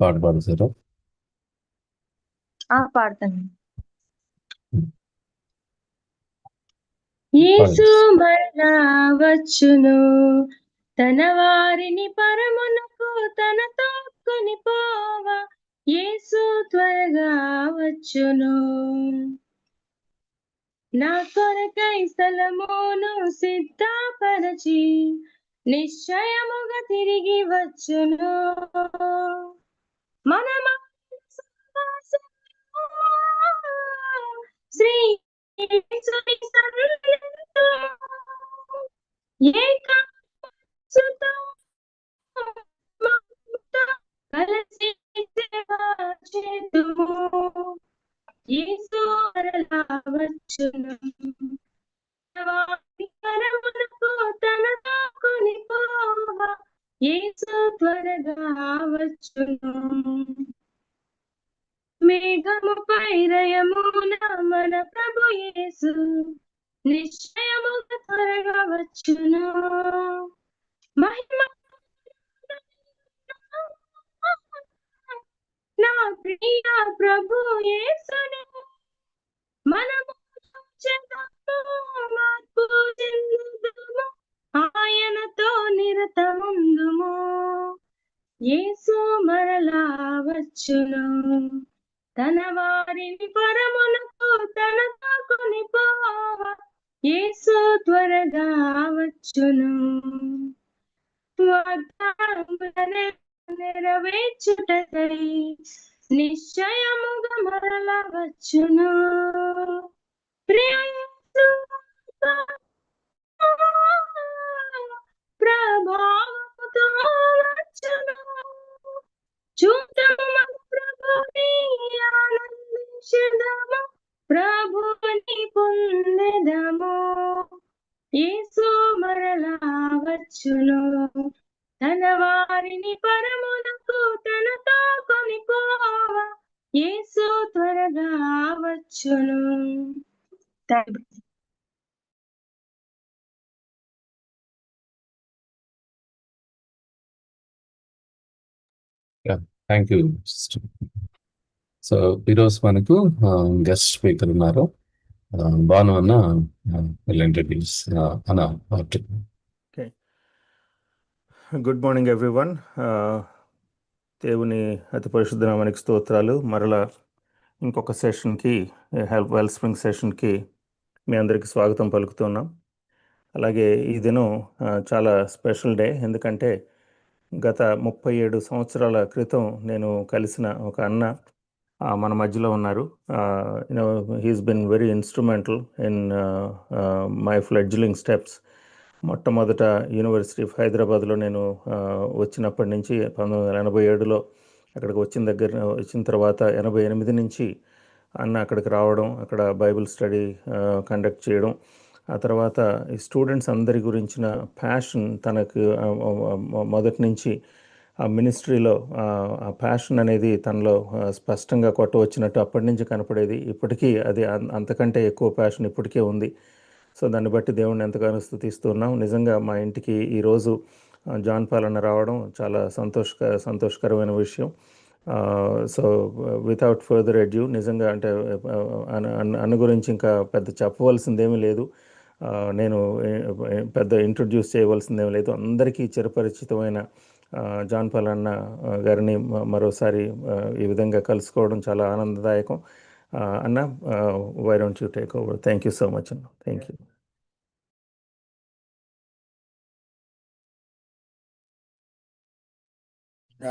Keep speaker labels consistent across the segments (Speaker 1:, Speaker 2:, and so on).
Speaker 1: పాట పాడతారా
Speaker 2: ఆ పాడతాను. యేసు మరలా వచ్చును. తన వారిని పరమునకు తనతో కొనిపోవా యేసు త్వరగా వచ్చును. నా కొరకై స్థలమును సిద్ధపరచి నిశ్చయముగా తిరిగి వచ్చును. మన శ్రీ యేసుని సన్నిధిలో ఏకాంతతో వచ్చును త్వరగా మేఘముపై రయమున మన ప్రభు యేసు. నిశ్చయముగా త్వరగా వచ్చును. నెరవేర్చుటకై నిశ్చయముగా మరల వచ్చును. ప్రభావముతో వచ్చును. చూద్దాము ప్రభుని ఆనందించదాము. ప్రభుని పొందెదము. ఏసు మరలా వచ్చును. తన వారిని పరమునకు తనతో కొనిపోవ. యేసు త్వరగా వచ్చును.
Speaker 1: థ్యాంక్ యూ సో ఈరోజు మనకు గెస్ట్ స్పీకర్ ఉన్నారు. ఆ, భాను అన్న ఇంట్రడ్యూస్ అన్న ఆర్టికల్
Speaker 3: గుడ్ మార్నింగ్ ఎవ్రీవన్. దేవుని అతి పరిశుద్ధ నామానికి స్తోత్రాలు. మరలా ఇంకొక సెషన్కి హెల్ప్ వెల్ స్ప్రింగ్ సెషన్కి మీ అందరికీ స్వాగతం పలుకుతున్నాం. అలాగే ఈ దినం చాలా స్పెషల్ డే. ఎందుకంటే గత ముప్పై ఏడు సంవత్సరాల క్రితం నేను కలిసిన ఒక అన్న మన మధ్యలో ఉన్నారు. You know he's been very instrumental in my fledgling steps మొట్టమొదట యూనివర్సిటీ ఆఫ్ హైదరాబాద్లో నేను వచ్చినప్పటి నుంచి పంతొమ్మిది వందల ఎనభై ఏడులో అక్కడికి వచ్చిన దగ్గర వచ్చిన తర్వాత ఎనభై ఎనిమిది నుంచి అన్న అక్కడికి రావడం అక్కడ బైబిల్ స్టడీ కండక్ట్ చేయడం ఆ తర్వాత ఈ స్టూడెంట్స్ అందరి గురించిన ప్యాషన్ తనకు మొదటి నుంచి ఆ మినిస్ట్రీలో ఆ ప్యాషన్ అనేది తనలో స్పష్టంగా కొట్టవచ్చినట్టు అప్పటి నుంచి కనపడేది. ఇప్పటికీ అది అంతకంటే ఎక్కువ ప్యాషన్ ఇప్పటికే ఉంది. సో దాన్ని బట్టి దేవుణ్ణి ఎంతగానో స్థుతిస్తున్నాం. నిజంగా మా ఇంటికి ఈరోజు జాన్ పాలన రావడం చాలా సంతోషక సంతోషకరమైన విషయం. సో వితౌట్ ఫర్దర్ ఎడ్యూ నిజంగా అంటే అన్న గురించి ఇంకా పెద్ద చెప్పవలసిందేమీ లేదు. నేను పెద్ద ఇంట్రొడ్యూస్ చేయవలసిందేమీ లేదు. అందరికీ చిరపరిచితమైన జాన్ పాలన్న గారిని మరోసారి ఈ విధంగా కలుసుకోవడం చాలా ఆనందదాయకం. ఆ, అన్న why don't you take over thank you so much అన్న thank you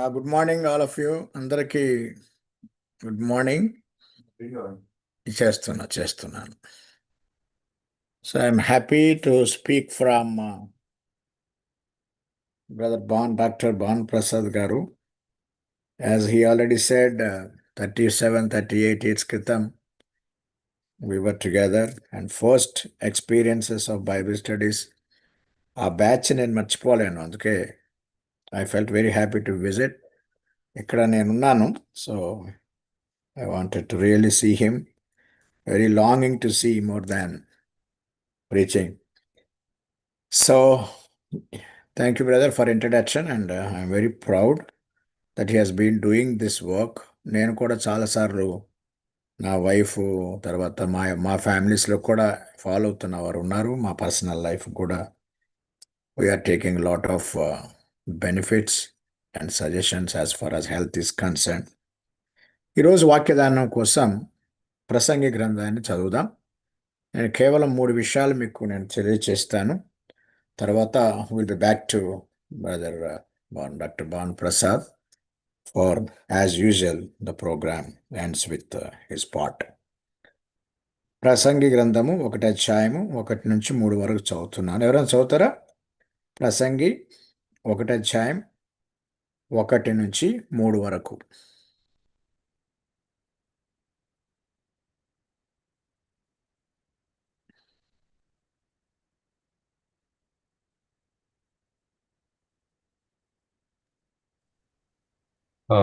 Speaker 4: good morning all of you అందరికీ గుడ్ మార్నింగ్ చేస్తున్నా చేస్తున్నాను so I'm happy to speak from brother Ban doctor Ban Prasad garu as he already said thirty seven thirty eight years క్రితం we were together and first experiences of bible studies ఆ batch నేను మర్చిపోలేను అందుకే I felt very happy to visit ఇక్కడ నేనున్నాను so I wanted to really see him very longing to see more than preaching so thank you brother for introduction and I'm very proud that he has been doing this work నేను కూడా చాలాసార్లు నా wife తర్వాత మా మా ఫ్యామిలీస్లో కూడా follow అవుతున్న వారు ఉన్నారు. మా పర్సనల్ లైఫ్ కూడా we are taking lot of benefits and suggestions as far as health is concern ఈరోజు వాక్యదానం కోసం ప్రసంగి గ్రంథాన్ని చదువుదాం. నేను కేవలం మూడు విషయాలు మీకు నేను తెలియచేస్తాను. తర్వాత will be back to brother Ban doctor Ban Prasad far as usual the program with with his part. ప్రసంగి గ్రంథము ఒకటి అధ్యాయము ఒకటి నుంచి మూడు వరకు చదువుతున్నాను. ఎవరైనా చదువుతారా? ప్రసంగి ఒకటి అధ్యాయం ఒకటి నుంచి మూడు వరకు.
Speaker 1: ఆ,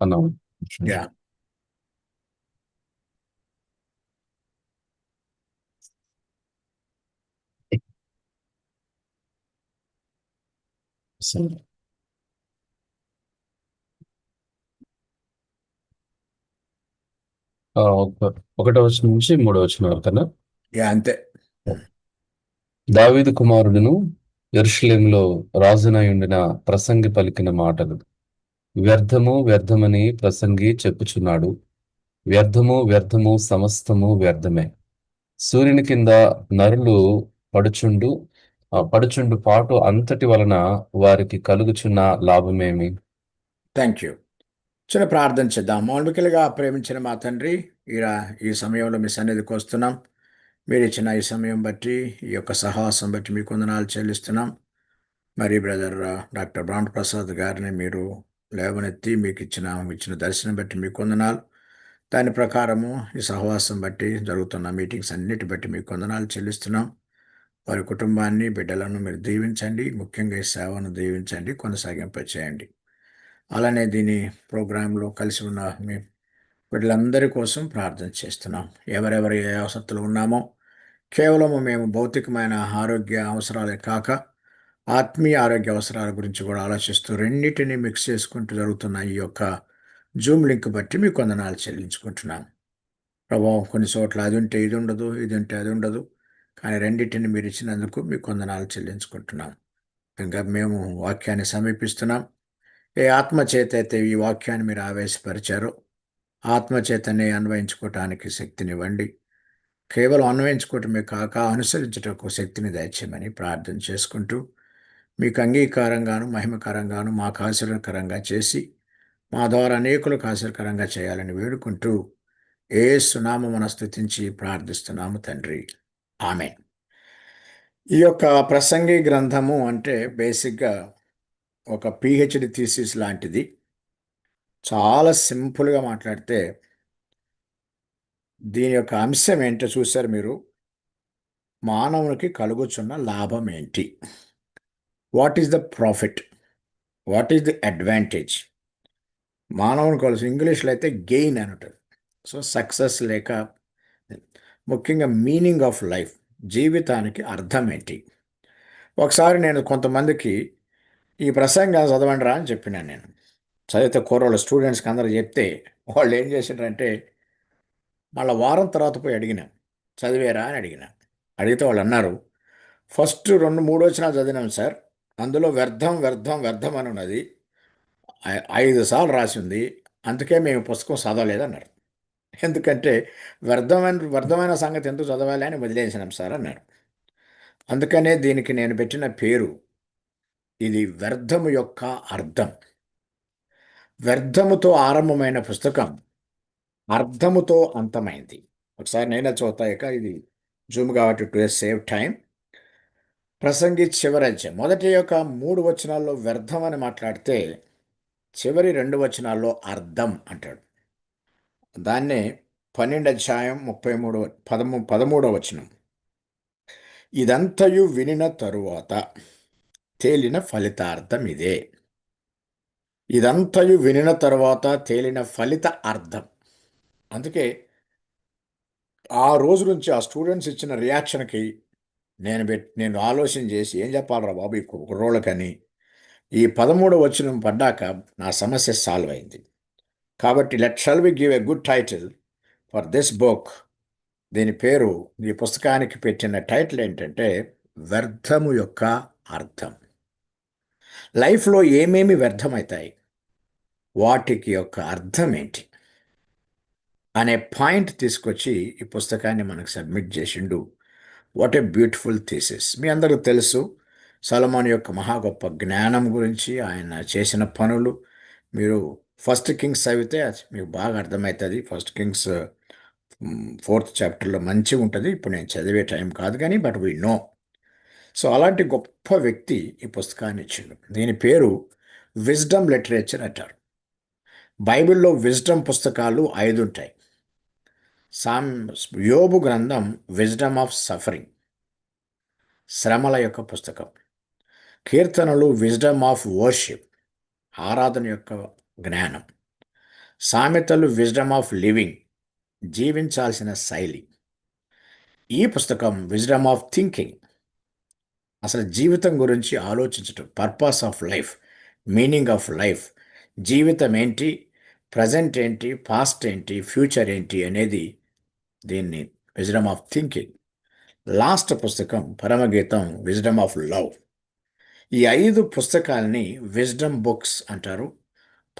Speaker 1: అన్నా
Speaker 4: యా
Speaker 1: సరే. ఆ, ఒక- ఒకటో వచనం నుంచి మూడో వచనం వరకు అన్నా
Speaker 4: యా అంతే.
Speaker 1: దావీదు కుమారుడును యెరూషలేములో రాజునై ఉండిన ప్రసంగి పలికిన మాటలు. వ్యర్థము వ్యర్థమని ప్రసంగి చెప్పుచున్నాడు. వ్యర్థము వ్యర్థము సమస్తము వ్యర్థమే. సూర్యుని కింద నరులు పడుచుండు పడుచుండు పాటు అంతటి వలన వారికి కలుగుచున్న లాభమేమి?
Speaker 4: థ్యాంక్ యూ చిన్న ప్రార్థన చేద్దాం. మౌలికలుగా ప్రేమించిన మా తండ్రి ఈరా ఈ సమయంలో మీ సన్నిధికి వస్తున్నాం. మీరు ఇచ్చిన ఈ సమయం బట్టి ఈ యొక్క సహాసం బట్టి మీకు వందనాలు చెల్లిస్తున్నాం. మరి బ్రదర్ డాక్టర్ బ్రాండ్ ప్రసాద్ గారిని మీరు లేవనెత్తి మీకు ఇచ్చిన ఇచ్చిన దర్శనం బట్టి మీకు వందనాలు. దాని ప్రకారము ఈ సహవాసం బట్టి జరుగుతున్న మీటింగ్స్ అన్నిటి బట్టి మీకు వందనాలు చెల్లిస్తున్నాం. వారి కుటుంబాన్ని బిడ్డలను మీరు దీవించండి. ముఖ్యంగా ఈ సేవను దీవించండి కొనసాగింపచేయండి. అలానే దీని ప్రోగ్రాంలో కలిసి ఉన్న మీ వీళ్ళందరి కోసం ప్రార్థన చేస్తున్నాం. ఎవరెవరు ఏ అవసరతలు ఉన్నామో కేవలము మేము భౌతికమైన ఆరోగ్య అవసరాలే కాక ఆత్మీయ ఆరోగ్య అవసరాల గురించి కూడా ఆలోచిస్తూ రెండింటినీ మిక్స్ చేసుకుంటూ జరుగుతున్న ఈ యొక్క జూమ్ లింక్ బట్టి మీకు వందనాలు చెల్లించుకుంటున్నాం. ప్రభావం కొన్ని చోట్ల అది ఉంటే ఇది ఉండదు ఇది ఉంటే అది ఉండదు కానీ రెండింటిని మీరు ఇచ్చినందుకు మీకు వందనాలు చెల్లించుకుంటున్నాం. ఇంకా మేము వాక్యాన్ని సమీపిస్తున్నాం. ఏ ఆత్మ చేత అయితే ఈ వాక్యాన్ని మీరు ఆవేశపరిచారో ఆత్మచేతనే అన్వయించుకోవటానికి శక్తినివ్వండి. కేవలం అన్వయించుకోవటమే కాక అనుసరించటకు శక్తిని దయచేయమని ప్రార్థన చేసుకుంటూ మీకు అంగీకారంగాను మహిమకరంగాను మాకు ఆశీర్వకరంగా చేసి మా ద్వారా అనేకులకు ఆశీర్కరంగా చేయాలని వేడుకుంటూ ఏ సునామమున స్థుతించి ప్రార్థిస్తున్నాము తండ్రి. ఆమె ఈ యొక్క ప్రసంగి గ్రంథము అంటే బేసిక్గా ఒక పిహెచ్డి థీసిస్ లాంటిది. చాలా సింపుల్గా మాట్లాడితే దీని యొక్క అంశం ఏంటో చూశారు మీరు? మానవునికి కలుగుచున్న లాభం ఏంటి? What is the profit what is the advantage మానవుని కలుసు ఇంగ్లీష్లో అయితే గెయిన్ అని ఉంటుంది. సో సక్సెస్ లేక ముఖ్యంగా మీనింగ్ ఆఫ్ లైఫ్ జీవితానికి అర్థం ఏంటి? ఒకసారి నేను కొంతమందికి ఈ ప్రసంగం చదవండి రా అని చెప్పినాను నేను. చదివితే కూరవాళ్ళ స్టూడెంట్స్కి అందరూ చెప్తే వాళ్ళు ఏం చేసిండ్రంటే మళ్ళీ వారం తర్వాత పోయి అడిగినా చదివేరా? అని అడిగిన. అడిగితే వాళ్ళు అన్నారు ఫస్ట్ రెండు మూడు వచ్చినా చదివినాం సార్ అందులో వ్యర్థం వ్యర్థం వ్యర్థం అని ఉన్నది. ఐదు సార్లు రాసి ఉంది అందుకే మేము పుస్తకం చదవలేదన్నారు. ఎందుకంటే వ్యర్థమైన వ్యర్థమైన సంగతి ఎందుకు చదవాలి అని వదిలేసినాం సార్ అన్నారు. అందుకనే దీనికి నేను పెట్టిన పేరు ఇది వ్యర్థము యొక్క అర్థం. వ్యర్థముతో ఆరంభమైన పుస్తకం అర్థముతో అంతమైంది. ఒకసారి నేనే చూతాయిక ఇది జూమ్ కాబట్టి టు సేవ్ టైం. ప్రసంగి చివరి మొదటి యొక్క మూడు వచనాల్లో వ్యర్థం అని మాట్లాడితే చివరి రెండు వచనాల్లో అర్థం అంటాడు. దాన్నే పన్నెండు అధ్యాయం ముప్పై మూడు పదమూ పదమూడవ వచనం. ఇదంతయు వినిన తరువాత తేలిన ఫలితార్థం ఇదే. ఇదంతయు వినిన తర్వాత తేలిన ఫలిత అర్థం. అందుకే ఆ రోజు నుంచి ఆ స్టూడెంట్స్ ఇచ్చిన రియాక్షన్కి నేను పెట్ నేను ఆలోచన చేసి ఏం చెప్పాలరా బాబు ఈ కుర్రోళ్ళకని? ఈ పదమూడు వచనం పడ్డాక నా సమస్య సాల్వ్ అయింది. కాబట్టి let shall we give a good title for this book. దీని పేరు ఈ పుస్తకానికి పెట్టిన టైటిల్ ఏంటంటే వ్యర్థము యొక్క అర్థం. లైఫ్లో ఏమేమి వ్యర్థమవుతాయి? వాటికి యొక్క అర్థం ఏంటి? అనే పాయింట్ తీసుకొచ్చి ఈ పుస్తకాన్ని మనకు సబ్మిట్ చేసిండు. What a beautiful theses. మీ అందరికీ తెలుసు సలమాన్ యొక్క మహా గొప్ప జ్ఞానం గురించి ఆయన చేసిన పనులు. మీరు ఫస్ట్ కింగ్స్ చదివితే అది మీకు బాగా అర్థమవుతుంది. ఫస్ట్ కింగ్స్ ఫోర్త్ చాప్టర్లో మంచిగా ఉంటుంది ఇప్పుడు నేను చదివే టైం కాదు కానీ బట్ వీ నో సో అలాంటి గొప్ప వ్యక్తి ఈ పుస్తకాన్ని ఇచ్చిండు. దీని పేరు విజ్డమ్ లిటరేచర్ అంటారు. బైబిల్లో విజ్డమ్ పుస్తకాలు ఐదు ఉంటాయి. సామ్ యోబు గ్రంథం విజ్డమ్ ఆఫ్ సఫరింగ్ శ్రమల యొక్క పుస్తకం. కీర్తనలు విజ్డమ్ ఆఫ్ వర్షిప్ ఆరాధన యొక్క జ్ఞానం. సామెతలు విజ్డమ్ ఆఫ్ లివింగ్ జీవించాల్సిన శైలి. ఈ పుస్తకం విజ్డమ్ ఆఫ్ థింకింగ్ అసలు జీవితం గురించి ఆలోచించటం purpose of life meaning of life జీవితం ఏంటి ప్రజెంట్ ఏంటి పాస్ట్ ఏంటి ఫ్యూచర్ ఏంటి అనేది దీన్ని విజ్డమ్ ఆఫ్ థింకింగ్ లాస్ట్ పుస్తకం పరమగీతం విజ్డమ్ ఆఫ్ లవ్ ఈ ఐదు పుస్తకాలని విజ్డమ్ బుక్స్ అంటారు.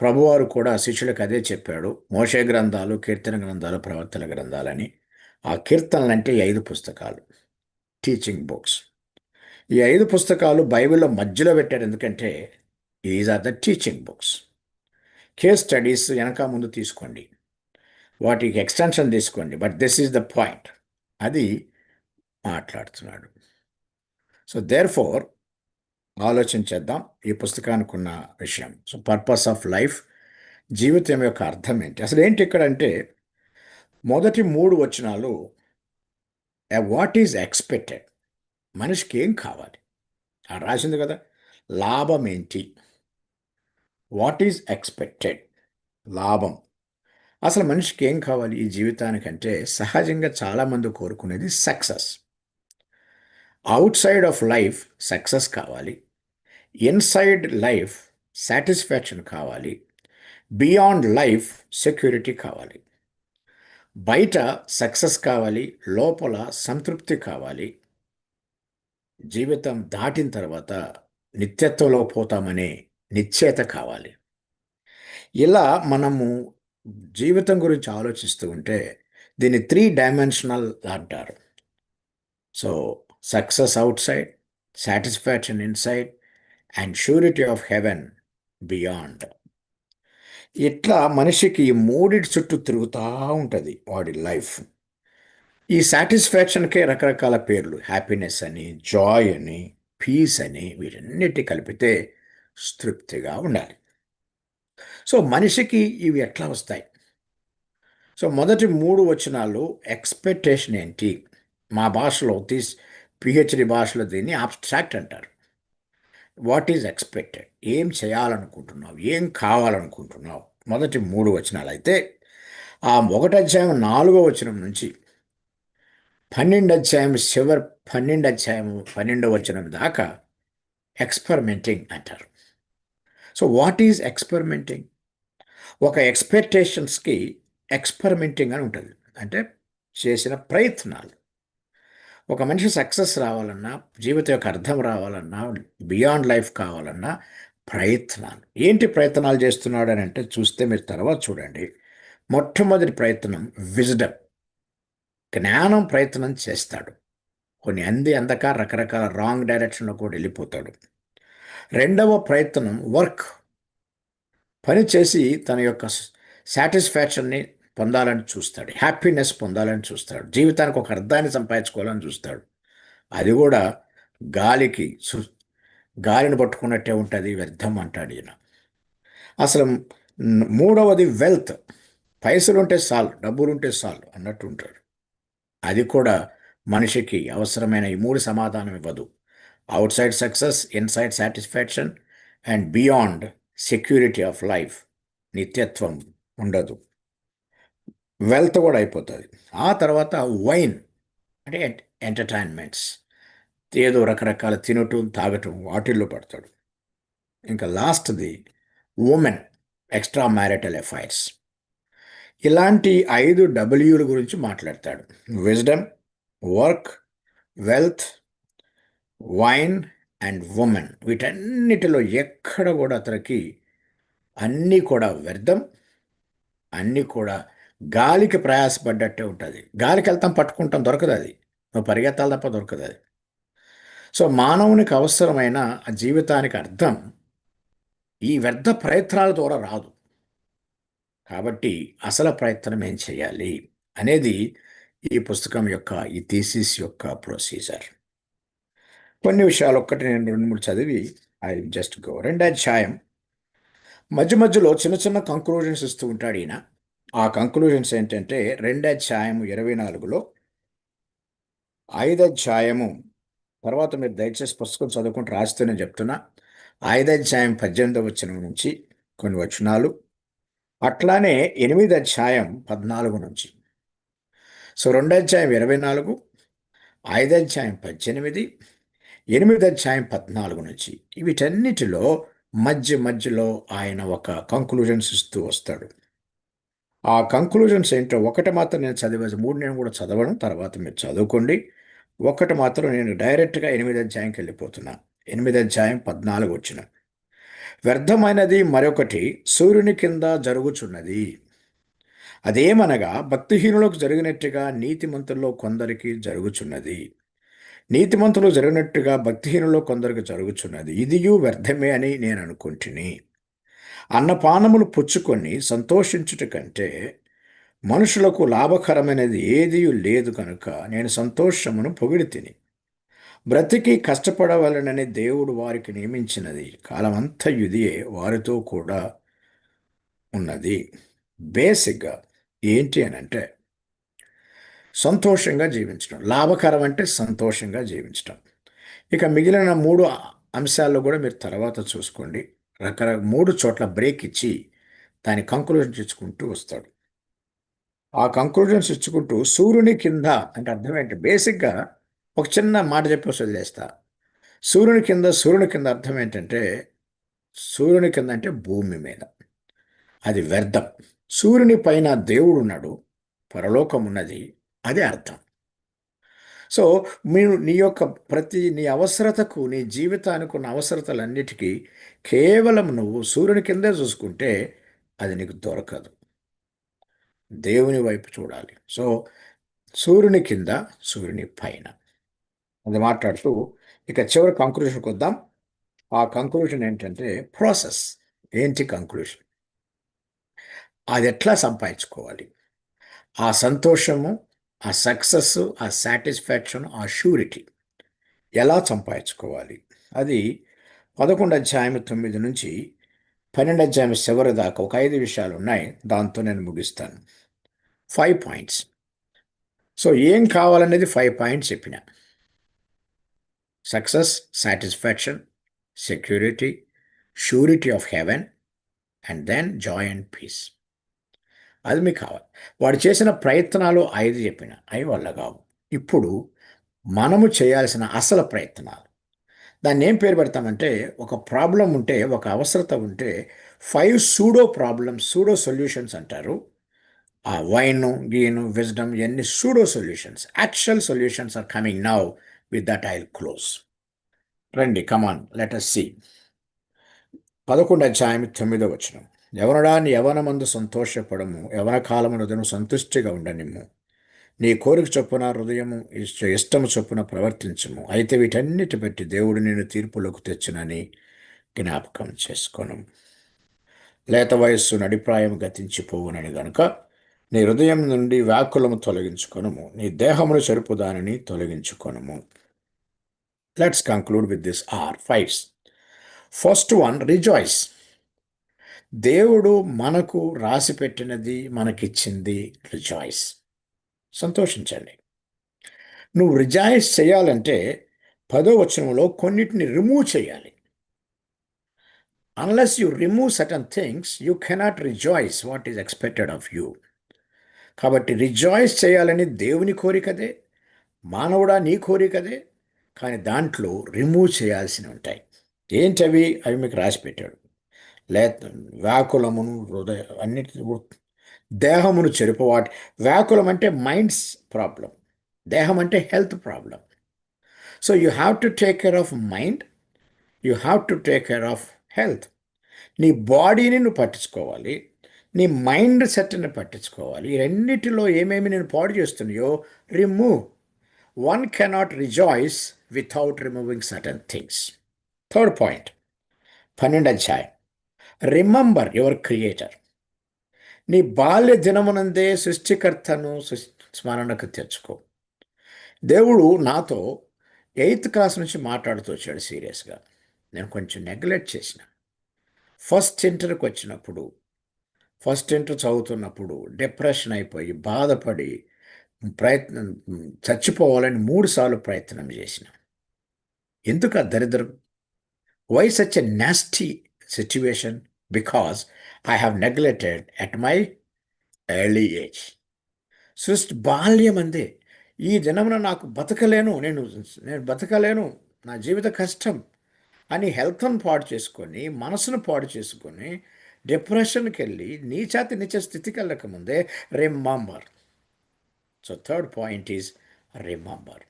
Speaker 4: ప్రభువారు కూడా శిష్యులకు అదే చెప్పాడు. మోషే గ్రంథాలు కీర్తన గ్రంథాలు ప్రవర్తన గ్రంథాలని. ఆ కీర్తనలు అంటే ఐదు పుస్తకాలు. టీచింగ్ బుక్స్ ఈ ఐదు పుస్తకాలు బైబిల్లో మధ్యలో పెట్టారు. ఎందుకంటే these are the teaching books case studies వెనక ముందు తీసుకోండి. వాటికి ఎక్స్టెన్షన్ తీసుకోండి. But this is the point అది మాట్లాడుతున్నాడు. సో దేర్ ఫోర్ ఆలోచించేద్దాం ఈ పుస్తకానికి ఉన్న విషయం. సో పర్పస్ ఆఫ్ లైఫ్ జీవితం యొక్క అర్థం ఏంటి? అసలు ఏంటి ఇక్కడ అంటే మొదటి మూడు వచనాలు వాట్ ఈజ్ ఎక్స్పెక్టెడ్ మనిషికి ఏం కావాలి? ఆ రాసింది కదా లాభం ఏంటి వాట్ ఈజ్ ఎక్స్పెక్టెడ్ లాభం. అసలు మనిషికి ఏం కావాలి ఈ జీవితానికంటే సహజంగా చాలామంది కోరుకునేది success. Outside of life success కావాలి. ఇన్సైడ్ లైఫ్ సాటిస్ఫాక్షన్ కావాలి. బియాండ్ లైఫ్ సెక్యూరిటీ కావాలి. బయట సక్సెస్ కావాలి లోపల సంతృప్తి కావాలి. జీవితం దాటిన తర్వాత నిత్యత్వంలో పోతామనే నిశ్చేత కావాలి. ఇలా మనము జీవితం గురించి ఆలోచిస్తూ ఉంటే దీన్ని త్రీ డైమెన్షనల్ అంటారు. So success outside satisfaction inside and surety of heaven beyond ఇట్లా మనిషికి మూడిటి చుట్టూ తిరుగుతూ ఉంటుంది వాడి లైఫ్. ఈ సాటిస్ఫాక్షన్కే రకరకాల పేర్లు. హ్యాపీనెస్ అని జాయ్ అని పీస్ అని వీటన్నిటి కలిపితే తృప్తిగా ఉండాలి. సో మనిషికి ఇవి ఎట్లా వస్తాయి? సో మొదటి మూడు వచనాలు ఎక్స్పెక్టేషన్ ఏంటి? మా భాషలో తీస్ పిహెచ్డి భాషలో దీన్ని అబ్స్ట్రాక్ట్ అంటారు. What is expected? ఏం చేయాలనుకుంటున్నావు? ఏం కావాలనుకుంటున్నావు? మొదటి మూడు వచనాలు అయితే ఆ ఒకటి అధ్యాయం నాలుగో వచనం నుంచి పన్నెండు అధ్యాయం చివరి పన్నెండు అధ్యాయం పన్నెండవ వచనం దాకా ఎక్స్పెరిమెంటింగ్ అంటారు. So what is experimenting? ఒక ఎక్స్పెక్టేషన్స్కి ఎక్స్పెరిమెంటింగ్ అని ఉంటుంది. అంటే చేసిన ప్రయత్నాలు. ఒక మనిషి సక్సెస్ రావాలన్నా జీవితం యొక్క అర్థం రావాలన్నా బియాండ్ లైఫ్ కావాలన్నా ప్రయత్నాలు. ఏంటి ప్రయత్నాలు చేస్తున్నాడు అని అంటే చూస్తే మీరు తర్వాత చూడండి. మొట్టమొదటి ప్రయత్నం విజ్డమ్. జ్ఞానం ప్రయత్నం చేస్తాడు. కొన్ని అంది అందక రకరకాల రాంగ్ డైరెక్షన్లో కూడా వెళ్ళిపోతాడు. రెండవ ప్రయత్నం వర్క్. పని చేసి తన యొక్క సాటిస్ఫాక్షన్ని పొందాలని చూస్తాడు. హ్యాపీనెస్ పొందాలని చూస్తాడు. జీవితానికి ఒక అర్థాన్ని సంపాదించుకోవాలని చూస్తాడు. అది కూడా గాలికి సు గాలిని పట్టుకున్నట్టే ఉంటుంది వ్యర్థం అంటాడు ఈయన. అసలు మూడవది వెల్త్. పైసలు ఉంటే చాలు డబ్బులు ఉంటే చాలు అన్నట్టు ఉంటాడు. అది కూడా మనిషికి అవసరమైన ఈ మూడు సమాధానం ఇవ్వదు. Outside success inside satisfaction and beyond security of life నిత్యత్వం ఉండదు. వెల్త్ కూడా అయిపోతుంది. ఆ తర్వాత వైన్ అంటే ఎంటర్టైన్మెంట్స్ ఏదో రకరకాల తినటం తాగటం వాటిల్లో పడతాడు. ఇంకా లాస్ట్ది ఉమెన్ ఎక్స్ట్రా మ్యారిటల్ అఫైర్స్ ఇలాంటి ఐదు డబ్ల్యూల గురించి మాట్లాడతాడు. Wisdom work wealth wine and women వీటన్నిటిలో ఎక్కడ కూడా అతనికి అన్నీ కూడా వ్యర్థం అన్నీ కూడా గాలికి ప్రయాసపడ్డట్టే ఉంటుంది. గాలికి వెళ్తాం పట్టుకుంటాం దొరకదు అది. నువ్వు పరిగెత్తాలి తప్ప దొరకదు అది. సో మానవునికి అవసరమైన ఆ జీవితానికి అర్థం ఈ వ్యర్థ ప్రయత్నాల ద్వారా రాదు. కాబట్టి అసలు ప్రయత్నం ఏం చేయాలి అనేది ఈ పుస్తకం యొక్క ఈ థీసిస్ యొక్క ప్రొసీజర్. కొన్ని విషయాలు ఒక్కటి నేను రెండు మూడు చదివి ఐ జస్ట్ గో రెండో అధ్యాయం. మధ్య మధ్యలో చిన్న చిన్న కంక్లూజన్స్ ఇస్తూ ఉంటాడు ఈయన. ఆ కంక్లూజన్స్ ఏంటంటే రెండో అధ్యాయం ఇరవై నాలుగులో ఐదో అధ్యాయము తర్వాత మీరు దయచేసి పుస్తకం చదువుకుంటూ రాస్తూనే చెప్తున్నా. ఐదో అధ్యాయం పద్దెనిమిదో వచనం నుంచి కొన్ని వచనాలు అట్లానే ఎనిమిది అధ్యాయం పద్నాలుగు నుంచి. సో రెండో అధ్యాయం ఇరవై నాలుగు ఐదో అధ్యాయం పద్దెనిమిది ఎనిమిది అధ్యాయం పద్నాలుగు నుంచి. వీటన్నిటిలో మధ్య మధ్యలో ఆయన ఒక కంక్లూజన్స్ ఇస్తూ వస్తాడు. ఆ కంక్లూజన్స్ ఏంటో ఒకటి మాత్రం నేను చదివేసి మూడు నేను కూడా చదవడం తర్వాత మీరు చదువుకోండి. ఒకటి మాత్రం నేను డైరెక్ట్గా ఎనిమిది అధ్యాయంకి వెళ్ళిపోతున్నా. ఎనిమిది అధ్యాయం పద్నాలుగు వచ్చిన. వ్యర్థమైనది మరొకటి సూర్యుని కింద జరుగుచున్నది. అదేమనగా భక్తిహీనులకు జరిగినట్టుగా నీతిమంతుల్లో కొందరికి జరుగుచున్నది. నీతిమంతులు జరిగినట్టుగా భక్తిహీనులో కొందరికి జరుగుచున్నది. ఇదియు వ్యర్థమే అని నేను అనుకుంటుని అన్నపానములు పుచ్చుకొని సంతోషించుట కంటే మనుషులకు లాభకరమైనది ఏదీ లేదు కనుక నేను సంతోషమును పొగిడి తిని బ్రతికి కష్టపడవలనని దేవుడు వారికి నియమించినది. కాలమంతా ఇదియే వారితో కూడా ఉన్నది. బేసిక్గా ఏంటి అని అంటే సంతోషంగా జీవించడం. లాభకరం అంటే సంతోషంగా జీవించడం. ఇక మిగిలిన మూడు అంశాల్లో కూడా మీరు తర్వాత చూసుకోండి. రకరకాల మూడు చోట్ల బ్రేక్ ఇచ్చి దాని కంక్లూజన్స్ ఇచ్చుకుంటూ వస్తాడు. ఆ కంక్లూజన్స్ ఇచ్చుకుంటూ సూర్యుని కింద అంటే అర్థం ఏంటి? బేసిక్గా ఒక చిన్న మాట చెప్పి వదిలేస్తా సూర్యుని కింద సూర్యుని కింద అర్థం ఏంటంటే సూర్యుని కింద అంటే భూమి మీద. అది వ్యర్థం. సూర్యుని పైన దేవుడు ఉన్నాడు. పరలోకం ఉన్నది. అదే అర్థం. సో మీరు నీ యొక్క ప్రతి నీ అవసరతకు నీ జీవితానికి ఉన్న అవసరతలన్నిటికీ కేవలం నువ్వు సూర్యుని కిందే చూసుకుంటే అది నీకు దొరకదు. దేవుని వైపు చూడాలి. సో సూర్యుని కింద సూర్యుని పైన. అది మాట్లాడుతూ ఇక చివరి కంక్లూషన్కి వద్దాం. ఆ కంక్లూషన్ ఏంటంటే ప్రాసెస్ ఏంటి కంక్లూషన్ అది ఎట్లా సంపాదించుకోవాలి? ఆ సంతోషము ఆ సక్సెస్ ఆ సాటిస్ఫాక్షన్ ఆ షూరిటీ ఎలా సంపాదించుకోవాలి? అది పదకొండు అధ్యాయం తొమ్మిది నుంచి పన్నెండు అధ్యాయం చివరి దాకా ఒక ఐదు విషయాలు ఉన్నాయి. దాంతో నేను ముగిస్తాను. ఫైవ్ పాయింట్స్ సో ఏం కావాలనేది ఫైవ్ పాయింట్స్ చెప్పిన. Success satisfaction security surety of heaven and then joy and peace అది మీకు కావాలి. వాడు చేసిన ప్రయత్నాలు ఐదు చెప్పిన అవి వల్ల కావు. ఇప్పుడు మనము చేయాల్సిన అసలు ప్రయత్నాలు. దాన్ని ఏం పేరు పెడతామంటే ఒక ప్రాబ్లం ఉంటే ఒక అవసరత ఉంటే five pseudo problems pseudo solutions అంటారు. ఆ వైన్ గీను విజ్డమ్ ఇవన్నీ pseudo solutions actual solutions are coming now with that I close రండి come on let us see పదకొండు అధ్యాయం తొమ్మిదో వచ్చిన యవనడాన్ని యవనమందు సంతోషపడము. యవన హృదయం సంతుష్టిగా ఉండనిమ్ము. నీ కోరిక చొప్పున హృదయము ఇష్ట ఇష్టము చొప్పున ప్రవర్తించము. అయితే వీటన్నిటి బట్టి దేవుడు నేను తీర్పులోకి తెచ్చునని జ్ఞాపకం చేసుకోను. లేత వయస్సు నడిప్రాయం గతించిపోవునని గనుక నీ హృదయం నుండి వ్యాకులము తొలగించుకొనుము. నీ దేహమును చెరుపు దానిని తొలగించుకొనుము. Let's conclude with this are fives first one rejoice దేవుడు మనకు రాసి పెట్టినది మనకిచ్చింది రిజాయిస్ సంతోషించండి. నువ్వు రిజాయిస్ చేయాలంటే పదో వచనంలో కొన్నిటిని రిమూవ్ చేయాలి. Unless you remove certain things you cannot rejoice what is expected of you కాబట్టి రిజాయిస్ చేయాలని దేవుని కోరికదే మానవుడా నీ కోరికదే కానీ దాంట్లో రిమూవ్ చేయాల్సి ఉంటాయి. ఏంటవి అవి? మీకు రాసి పెట్టాడు. లే వ్యాకులమును హృదయ అన్నిటి దేహమును చెరుపువాటి వ్యాకులం అంటే మైండ్స్ ప్రాబ్లం దేహం అంటే health problem. So you have to take care of mind you have to take care of health. నీ బాడీని నువ్వు పట్టించుకోవాలి. నీ మైండ్ సెట్ని పట్టించుకోవాలి. ఈ రెండిటిలో ఏమేమి నేను పాడు చేస్తున్నాయో remove one cannot rejoice without removing certain things third point పన్నెండు అధ్యాయం. రిమంబర్ యువర్ క్రియేటర్ నీ బాల్య దినమునందే సృష్టికర్తను స్మరణకు తెచ్చుకో. దేవుడు నాతో ఎయిత్ క్లాస్ నుంచి మాట్లాడుతూ వచ్చాడు సీరియస్గా. నేను కొంచెం నెగ్లెక్ట్ చేసిన. ఫస్ట్ ఇంటర్కి వచ్చినప్పుడు ఫస్ట్ ఇంటర్ చదువుతున్నప్పుడు డిప్రెషన్ అయిపోయి బాధపడి ప్రయత్నం చచ్చిపోవాలని మూడుసార్లు ప్రయత్నం చేసిన. ఎందుకు ఆ దరిద్రం? Why such a nasty situation because I have neglected at my early age సృష్టి బాల్యం అందే. ఈ దినమున నాకు బతకలేను నేను నేను బతకలేను నా జీవిత కష్టం అని హెల్త్ను పాడు చేసుకొని మనసును పాడు చేసుకొని డిప్రెషన్కి వెళ్ళి నీచాతి నీచ స్థితికి వెళ్ళకముందే remember. So third point is remember.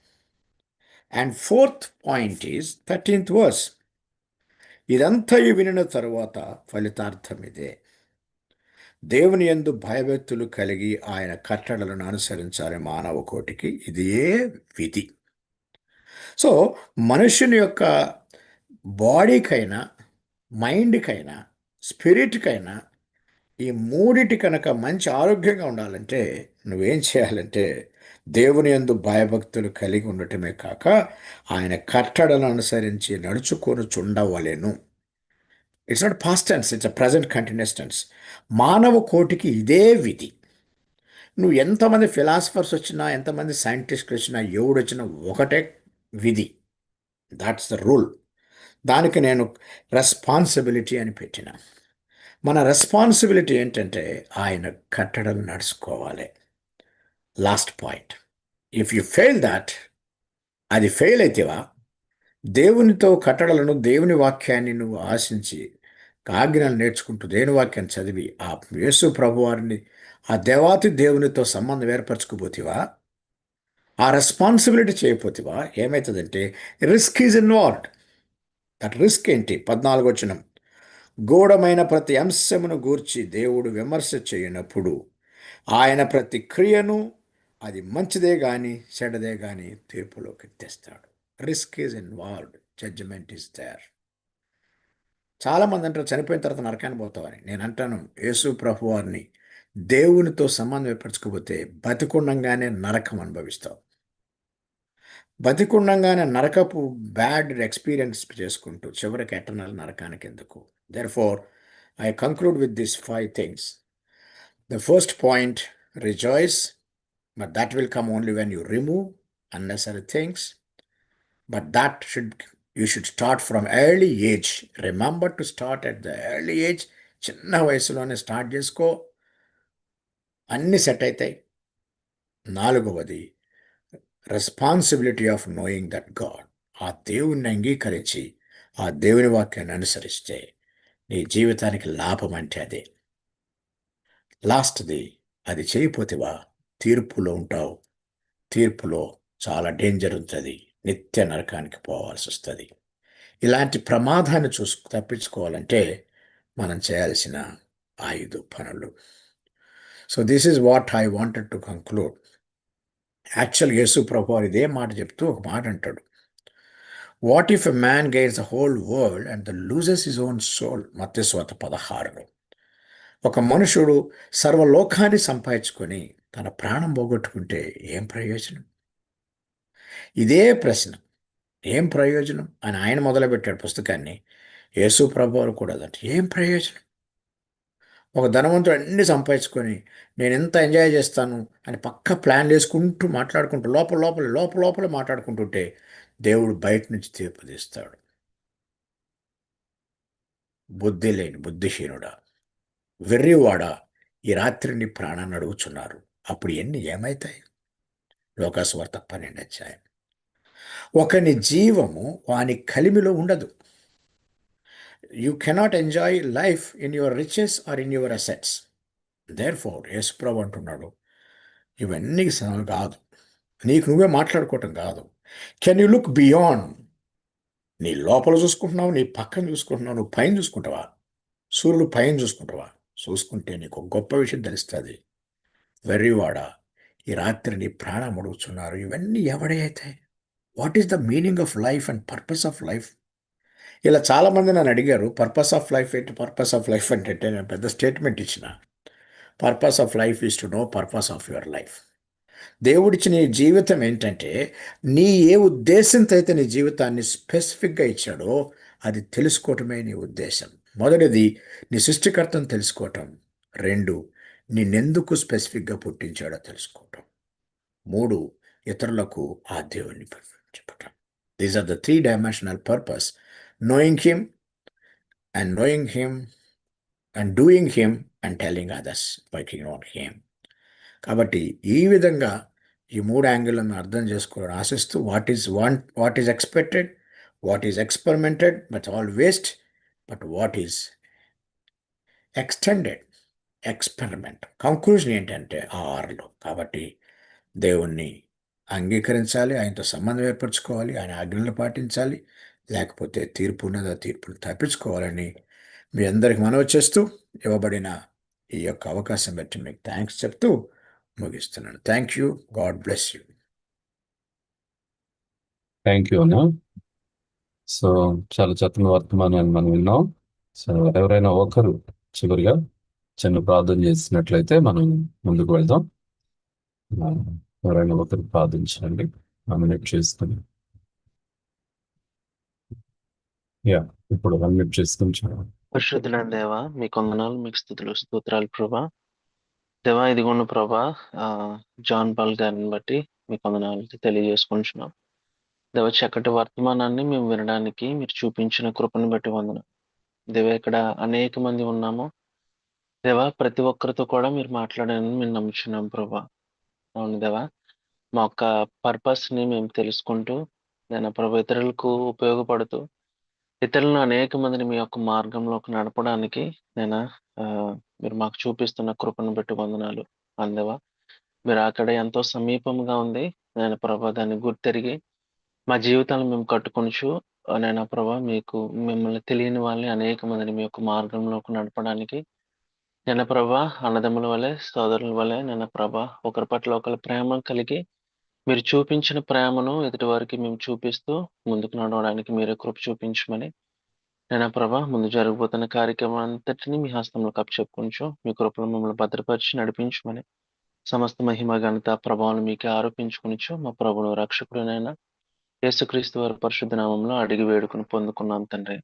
Speaker 4: And fourth point is thirteenth verse ఇదంతా వినిన తరువాత ఫలితార్థం ఇదే దేవుని యందు భయభక్తులు కలిగి ఆయన కట్టడలను అనుసరించాలి మానవ కోటికి. ఇదే విధి. సో మనుషుని యొక్క బాడీకైనా మైండ్కైనా స్పిరిట్కైనా ఈ మూడిటి కనుక మంచి ఆరోగ్యంగా ఉండాలంటే నువ్వేం చేయాలంటే దేవుని యందు భయభక్తులు కలిగి ఉండటమే కాక ఆయన కట్టడలను అనుసరించి నడుచుకొని చుండవలేను it's not past tense it's a present continuous tense మానవ కోటికి ఇదే విధి. నువ్వు ఎంతమంది ఫిలాసఫర్స్ వచ్చినా ఎంతమంది సైంటిస్టులు వచ్చినా ఎవడు వచ్చినా ఒకటే విధి. దాట్స్ ద రూల్ దానికి నేను రెస్పాన్సిబిలిటీ అని పెట్టిన. మన రెస్పాన్సిబిలిటీ ఏంటంటే ఆయన కట్టడం నడుచుకోవాలి. Last point if you fail that అది ఫెయిల్ అయితేవా? దేవునితో కట్టడలను దేవుని వాక్యాన్ని నువ్వు ఆశించి ఆజ్ఞలు నేర్చుకుంటూ దేవుని వాక్యాన్ని చదివి ఆ యేసు ప్రభువారిని ఆ దేవాతి దేవునితో సంబంధం ఏర్పరచుకుపోతేవా? ఆ రెస్పాన్సిబిలిటీ చేయకపోతేవా? ఏమవుతుందంటే రిస్క్ ఈజ్ ఇన్వాల్వ్డ్ రిస్క్ ఏంటి? పద్నాలుగు వచ్చిన గూఢమైన ప్రతి అంశమును గూర్చి దేవుడు విమర్శ చేయనప్పుడు ఆయన ప్రతి క్రియను అది మంచిదే కానీ చెడదే కానీ తీర్పులోకి తెస్తాడు. Risk is involved. Judgment is there. చాలామంది అంటారు చనిపోయిన తర్వాత నరకాన్ని పోతావని. నేను అంటాను యేసు ప్రభు వారిని దేవునితో సంబంధం ఏర్పరచుకోపోతే బతికుండంగానే నరకం అనుభవిస్తావు. బతికుండంగానే నరకపు బ్యాడ్ ఎక్స్పీరియన్స్ చేసుకుంటూ చివరికి ఎటర్నల్ నరకానికి ఎందుకు therefore I conclude with this five things the first point rejoice but that will come only when you remove unnecessary things but that should you should start from early age remember to start at the early age చిన్న వయసులోనే start చేసుకో. అన్ని set అవుతాయి నాలుగవది responsibility of knowing that God ఆ దేవుణ్ణి అంగీకరించి ఆ దేవుని వాక్యాన్ని అనుసరిస్తే నీ జీవితానికి లాభం అంటే అదే. లాస్ట్ది అది చేయపోతేవా తీర్పులో ఉంటావు. తీర్పులో చాలా డేంజర్ ఉంటుంది. నిత్య నరకానికి పోవాల్సి వస్తుంది. ఇలాంటి ప్రమాదాన్ని చూసు తప్పించుకోవాలంటే మనం చేయాల్సిన ఐదు పనులు. So this is what I wanted to conclude actual Yesu ప్రభు ఇదే మాట చెప్తూ ఒక మాట అంటాడు. What if a man gains the whole world and the loses his own soul మత్స్వత పదహారులో. ఒక మనుషుడు సర్వలోకాన్ని సంపాదించుకొని తన ప్రాణం పోగొట్టుకుంటే ఏం ప్రయోజనం? ఇదే ప్రశ్న. ఏం ప్రయోజనం? అని ఆయన మొదలుపెట్టాడు పుస్తకాన్ని. యేసు ప్రభువులు కూడా అదంటే ఏం ప్రయోజనం? ఒక ధనవంతుడు అన్ని సంపాదించుకొని నేను ఎంత ఎంజాయ్ చేస్తాను అని పక్క ప్లాన్ వేసుకుంటూ మాట్లాడుకుంటూ లోపల లోపల లోపల లోపల మాట్లాడుకుంటుంటే దేవుడు బయట నుంచి తీర్పుదిస్తాడు. బుద్ధి లేని బుద్ధిహీనుడా వెర్రివాడా ఈ రాత్రిని ప్రాణాన్ని అడుగుచున్నారు. అప్పుడు ఎన్ని ఏమవుతాయి లోకాసువార్త పన్నెండు అధ్యాయం. ఒకని జీవము వాని కలిమిలో ఉండదు. You cannot enjoy life in your riches or in your therefore యేసుప్రభు అంటున్నాడు ఇవన్నీ స- కాదు. నీకు నువ్వే మాట్లాడుకోవటం కాదు. కెన్ యూ లుక్ బియాండ్ నీ లోపల చూసుకుంటున్నావు నీ పక్కన చూసుకుంటున్నావు నువ్వు పైన చూసుకుంటావా సూర్యుడు పైన చూసుకుంటావా చూసుకుంటే నీకు ఒక గొప్ప విషయం తెలుస్తుంది. వెర్రివాడ ఈ రాత్రి నీ ప్రాణం అడుగుతున్నారు. ఇవన్నీ ఎవడే అయితే what is the meaning of life and purpose of life ఇలా చాలామంది నన్ను అడిగారు పర్పస్ ఆఫ్ లైఫ్ ఏంటి? పర్పస్ ఆఫ్ లైఫ్ అంటే నేను పెద్ద స్టేట్మెంట్ ఇచ్చిన. Purpose of life is to know purpose of your life దేవుడిచ్చిన నీ జీవితం ఏంటంటే నీ ఏ ఉద్దేశంతో అయితే నీ జీవితాన్ని స్పెసిఫిక్గా ఇచ్చాడో అది తెలుసుకోవటమే నీ ఉద్దేశం. మొదటిది నీ సృష్టికర్తను తెలుసుకోవటం. రెండు నిన్నెందుకు స్పెసిఫిక్గా పుట్టించాడో తెలుసుకోవటం. మూడు ఇతరులకు ఆ దేవుణ్ణి చెప్పటం these are the three dimensional purpose knowing him and knowing him and doing him and telling others working on him. కాబట్టి ఈ విధంగా ఈ మూడు యాంగిల్లను అర్థం చేసుకోవాలని ఆశిస్తూ what is want what is expected what is experimented but all waste but what is extended experiment conclusion ఏంటంటే ఆ ఆరులో కాబట్టి దేవుణ్ణి అంగీకరించాలి ఆయనతో సంబంధం ఏర్పరచుకోవాలి ఆయన ఆజ్ఞలు పాటించాలి లేకపోతే తీర్పు ఉన్నది? ఆ తీర్పును తప్పించుకోవాలని మీ అందరికి మనవి చేస్తూ ఇవ్వబడిన ఈ యొక్క అవకాశం బట్టి మీకు థ్యాంక్స్ చెప్తూ ముగిస్తున్నాను. Thank you God bless you
Speaker 1: thank you అన్న. సో చాలా చక్కని వర్తమానాన్ని మనం విన్నాం. సో ఎవరైనా ఒకరు చివరిగా చిన్న ప్రార్థన చేసినట్లయితే మనం ముందుకు వెళ్దాం. ఎవరైనా ఒకరు ప్రార్థించండి. అన్మ్యూట్ చేసుకుని యా ఇప్పుడు అన్మ్యూట్ చేసుకుని
Speaker 5: పరిశుద్ధులైన దేవా మీ కొందనాలు మీకు స్థుతులు స్తోత్రాలు ప్రభా. దేవా ఇదిగోండి ప్రభా ఆ, జాన్ పాల్ గారిని బట్టి మీ వందనాలు తెలియజేసుకుంటున్నాం. దేవ చక్కటి వర్తమానాన్ని మేము వినడానికి మీరు చూపించిన కృపను బట్టి వందన దేవ ఇక్కడ అనేక మంది ఉన్నాము. దేవా ప్రతి ఒక్కరితో కూడా మీరు మాట్లాడాలని మేము నమ్ముచున్నాం ప్రభా. అవును దేవా మా యొక్క పర్పస్ని మేము తెలుసుకుంటూ నేను ప్రభు ఇతరులకు ఉపయోగపడుతూ ఇతరులను అనేక మందిని మీ యొక్క మార్గంలోకి నడపడానికి నేను మీరు మాకు చూపిస్తున్న కృపను బట్టి వందనాలు అందేవా. మీరు అక్కడ ఎంతో సమీపంగా ఉంది నేను ప్రభా దాన్ని గుర్తెరిగి మా జీవితాలను మేము కట్టుకొనిచు నేను ప్రభా మీకు మిమ్మల్ని తెలియని వాళ్ళని అనేక మందిని మీ యొక్క మార్గంలోకి నడపడానికి నేను ప్రభా అన్నదమ్ముల వలె సోదరుల వలె నేను ప్రభా ఒకరి పట్ల ఒకరి ప్రేమ కలిగి మీరు చూపించిన ప్రేమను ఎదుటి వారికి మేము చూపిస్తూ ముందుకు నడవడానికి మీరే కృప చూపించమని. నేను ప్రభా ముందు జరగబోతున్న కార్యక్రమం అంతటిని మీ హస్తంలో కప్పచెప్పుకుంటూ మీ కృపలో మమ్మల్ని భద్రపరిచి నడిపించమని. సమస్త మహిమ ఘనత ప్రభావం మీకే ఆరోపించుకునిచు. మా ప్రభును రక్షకుడినైనా యేసుక్రీస్తు వారి పరిశుద్ధ నామంలో అడిగి వేడుకుని పొందుకున్నాం తండ్రి.